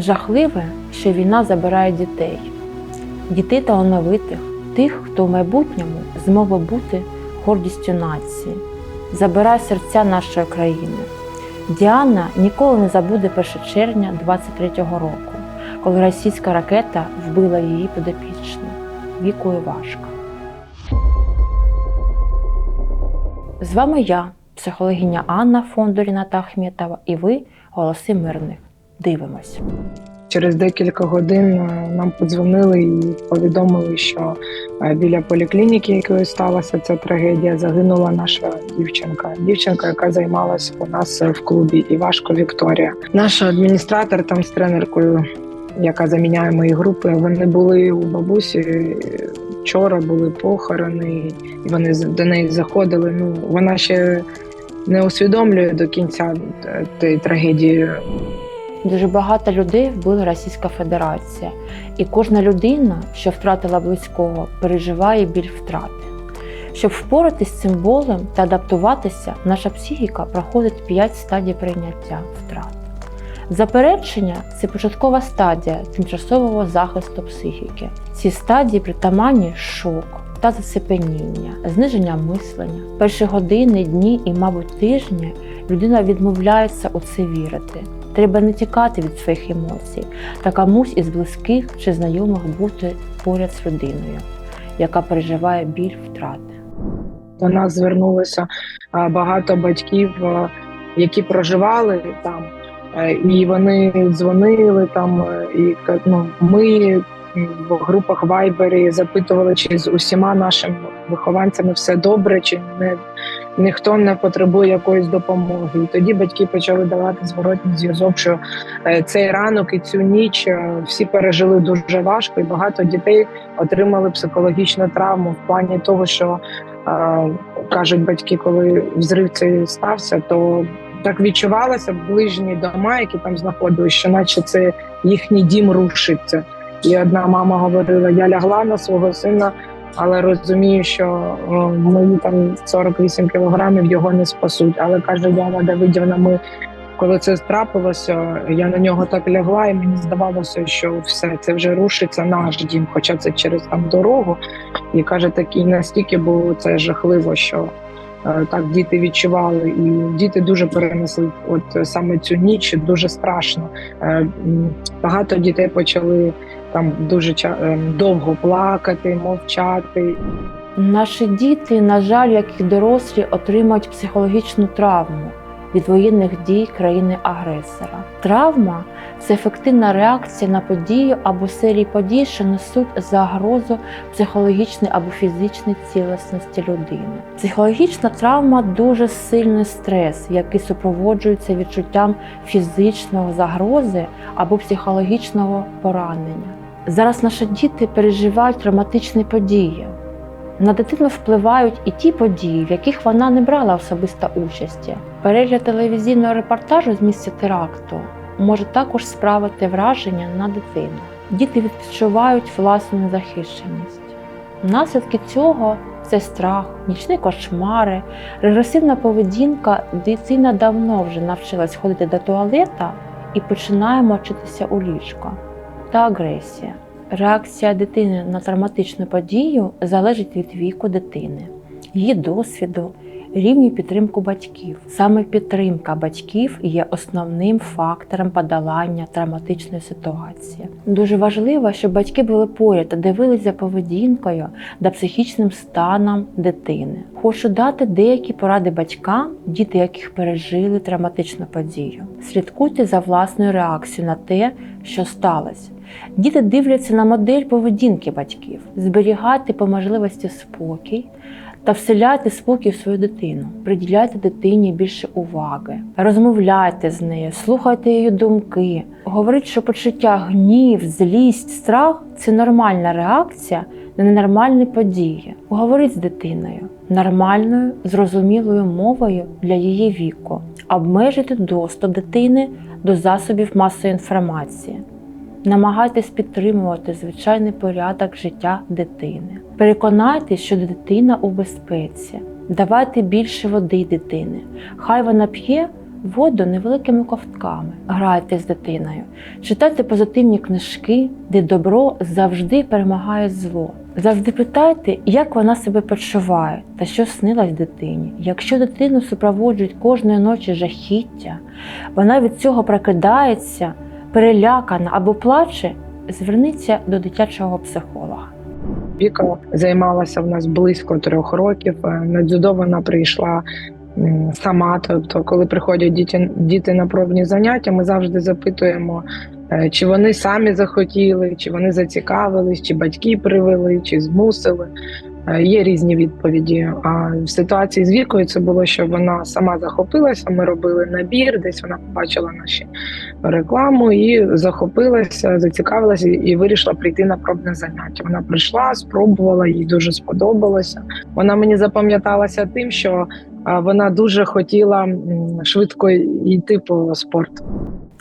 Жахливе, що війна забирає дітей, дітей талановитих, тих, хто в майбутньому зможе бути гордістю нації, забирає серця нашої країни. Діана ніколи не забуде 1 червня 23-го року, коли російська ракета вбила її підопічну Віку Івашка. З вами я, психологиня Анна фонду Ріната Ахметова, і ви голоси мирних. Дивимось. Через декілька годин е, нам подзвонили і повідомили, що е, біля поліклініки, якою сталася ця трагедія, загинула наша дівчинка. Дівчинка, яка займалася у нас в клубі Івашко Вікторія. Наш адміністратор там з тренеркою, яка заміняє мої групи, вони були у бабусі. е, Вчора були похорони, і вони до неї заходили. Ну вона ще не усвідомлює до кінця е, тієї трагедії Дуже багато людей вбила Російська Федерація, і кожна людина, що втратила близького, переживає біль втрати. Щоб впоратись з цим болем та адаптуватися, наша психіка проходить 5 стадій прийняття втрат. Заперечення це початкова стадія тимчасового захисту психіки. Ці стадії притаманні шок та зацепеніння, зниження мислення. Перші години, дні і, мабуть, тижні людина відмовляється у це вірити. Треба не тікати від своїх емоцій та комусь із близьких чи знайомих бути поряд з людиною, яка переживає біль втрати. До нас звернулося багато батьків, які проживали там, е, і вони дзвонили там. е, І ну, ми в групах Вайбері запитували, чи з усіма нашими вихованцями все добре, чи не ніхто не потребує якоїсь допомоги. І тоді батьки почали давати зворотній зв'язок, що е, цей ранок і цю ніч е, всі пережили дуже важко, і багато дітей отримали психологічну травму в плані того, що е, кажуть батьки, коли взрив цей стався, то так відчувалося ближні дома, які там знаходилися, що наче це їхній дім рушиться. І одна мама говорила: я лягла на свого сина, але розумію, що о, мої там 48 кілограмів його не спасуть. Але каже Яна Давидівна, ми. Коли це трапилося, я на нього так лягла, і мені здавалося, що все це вже рушиться наш дім, хоча це через там дорогу. І каже, такі настільки було це жахливо, що е, так діти відчували, і діти дуже перенесли от е, саме цю ніч. Дуже страшно. Е, Багато дітей почали там дуже ча- е, довго плакати, мовчати. Наші діти, на жаль, як і дорослі, отримають психологічну травму від воєнних дій країни-агресора. Травма це ефективна реакція на подію або серії подій, що несуть загрозу психологічної або фізичної цілісності людини. Психологічна травма дуже сильний стрес, який супроводжується відчуттям фізичного загрози або психологічного поранення. Зараз наші діти переживають травматичні події. На дитину впливають і ті події, в яких вона не брала особисто участі. Перегляд телевізійного репортажу з місця теракту може також справити враження на дитину. Діти відчувають власну незахищеність. Наслідки цього це страх, нічні кошмари, регресивна поведінка. Дитина давно вже навчилась ходити до туалета і починає мочитися у ліжко та агресія. Реакція дитини на травматичну подію залежить від віку дитини, її досвіду, рівню підтримку батьків. Саме підтримка батьків є основним фактором подолання травматичної ситуації. Дуже важливо, щоб батьки були поряд та дивилися за поведінкою та психічним станом дитини. Хочу дати деякі поради батькам, діти яких пережили травматичну подію. Слідкуйте за власною реакцією на те, що сталося. Діти дивляться на модель поведінки батьків, зберігайте по можливості спокій та вселяйте спокій в свою дитину. Приділяйте дитині більше уваги, розмовляйте з нею, слухайте її думки. Говоріть, що почуття гнів, злість, страх це нормальна реакція на ненормальні події. Говоріть з дитиною нормальною, зрозумілою мовою для її віку, обмежуйте доступ дитини до засобів масової інформації. Намагайтесь підтримувати звичайний порядок життя дитини. Переконайтесь, що дитина у безпеці. Давайте більше води дитини. Хай вона п'є воду невеликими ковтками, грайте з дитиною, читайте позитивні книжки, де добро завжди перемагає зло. Завжди питайте, як вона себе почуває та що снилась дитині. Якщо дитину супроводжують кожної ночі жахіття, вона від цього прокидається, перелякана або плаче, зверніться до дитячого психолога. Віка займалася в нас близько трьох років. Е, На дзюдо вона прийшла сама. Тобто, коли приходять діти, діти на пробні заняття, ми завжди запитуємо, е, чи вони самі захотіли, чи вони зацікавились, чи батьки привели, чи змусили. Е, Є різні відповіді. А в ситуації з вікою це було, що вона сама захопилася. Ми робили набір, десь вона побачила наші рекламу і захопилася, зацікавилася і вирішила прийти на пробне заняття. Вона прийшла, спробувала, їй дуже сподобалося. Вона мені запам'яталася тим, що вона дуже хотіла швидко йти по спорту.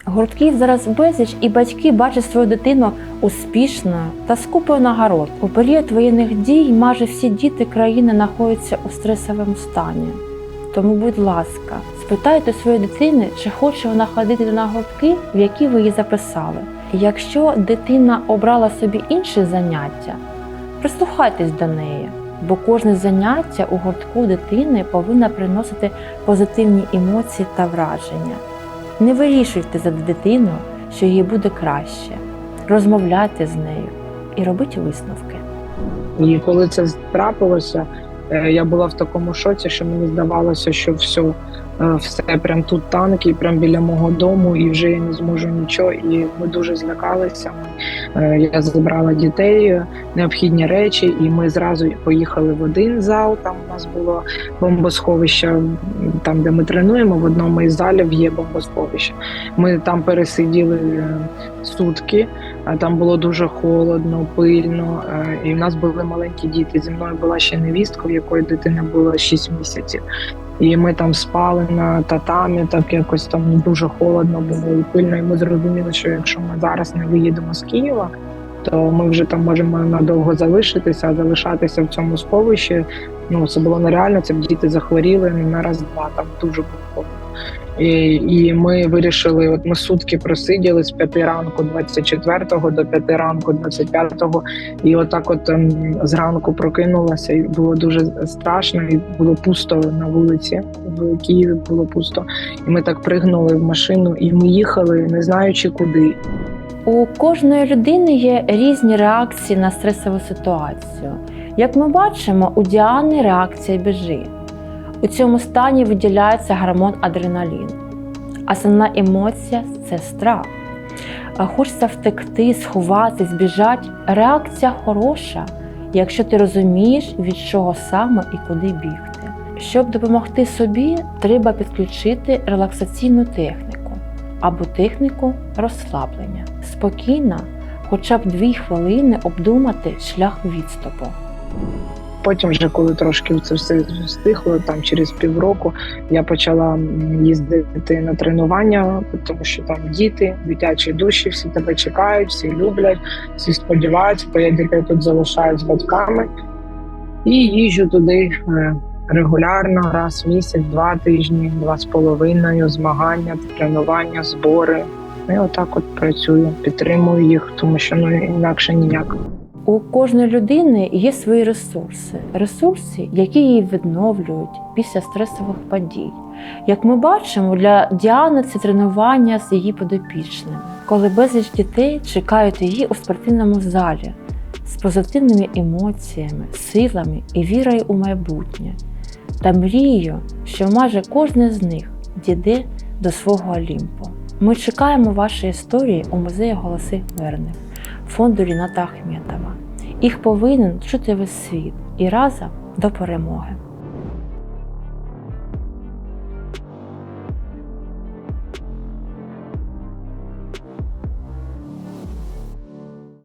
Гуртків зараз безліч, і батьки бачать свою дитину успішною та з купою нагород. У період воєнних дій майже всі діти країни знаходяться у стресовому стані. Тому, будь ласка, спитайте своєї дитини, чи хоче вона ходити на гуртки, в які ви її записали. Якщо дитина обрала собі інші заняття, прислухайтесь до неї, бо кожне заняття у гуртку дитини повинно приносити позитивні емоції та враження. Не вирішуйте за дитину, що їй буде краще. Розмовляйте з нею і робіть висновки. І коли це трапилося, е, я була в такому шоці, що мені здавалося, що все, все прям тут танки, прям біля мого дому, і вже я не зможу нічого. І ми дуже злякалися. Е, Я забрала дітей, е, необхідні речі, і ми зразу поїхали в один зал. Там у нас було бомбосховище, там де ми тренуємо. В одному із залів є бомбосховище. Ми там пересиділи е, сутки. А Там було дуже холодно, пильно, і в нас були маленькі діти. Зі мною була ще невістка, в якої дитина було 6 місяців. І ми там спали на татамі, так якось там дуже холодно було і пильно. І ми зрозуміли, що якщо ми зараз не виїдемо з Києва, то ми вже там можемо надовго залишитися, а залишатися в цьому сховищі. Ну це було нереально. Це діти захворіли на раз-два. Там дуже було. І, і ми вирішили, от ми сутки просиділи з 5 ранку 24 до 5 ранку 25 і отак от ем, зранку прокинулася, і було дуже страшно, і було пусто на вулиці. В Києві було пусто. І ми так пригнули в машину, і ми їхали, не знаючи куди. У кожної людини є різні реакції на стресову ситуацію. Як ми бачимо, у Діани реакція біжи. У цьому стані виділяється гормон адреналін. Основна емоція це страх. Хочеться втекти, сховати, збіжати. Реакція хороша, якщо ти розумієш, від чого саме і куди бігти. Щоб допомогти собі, треба підключити релаксаційну техніку або техніку розслаблення. Спокійно, хоча б дві хвилини обдумати шлях відступу. Потім, вже коли трошки це все стихло, там через півроку я почала їздити на тренування, тому що там діти, дитячі душі, всі тебе чекають, всі люблять, всі сподіваються, бо я дітей тут залишаю з батьками і їжджу туди е, регулярно, раз в місяць, два тижні, два з половиною, змагання, тренування, збори. І отак от працюю, підтримую їх, тому що ну інакше ніяк. У кожної людини є свої ресурси, ресурси, які її відновлюють після стресових подій. Як ми бачимо, для Діани це тренування з її подопічними, коли безліч дітей чекають її у спортивному залі з позитивними емоціями, силами і вірою у майбутнє та мрією, що майже кожен з них дійде до свого Олімпу. Ми чекаємо ваші історії у музеї Голоси Мирних фонду Ріната Ахметова. Їх повинен чути весь світ і разом до перемоги.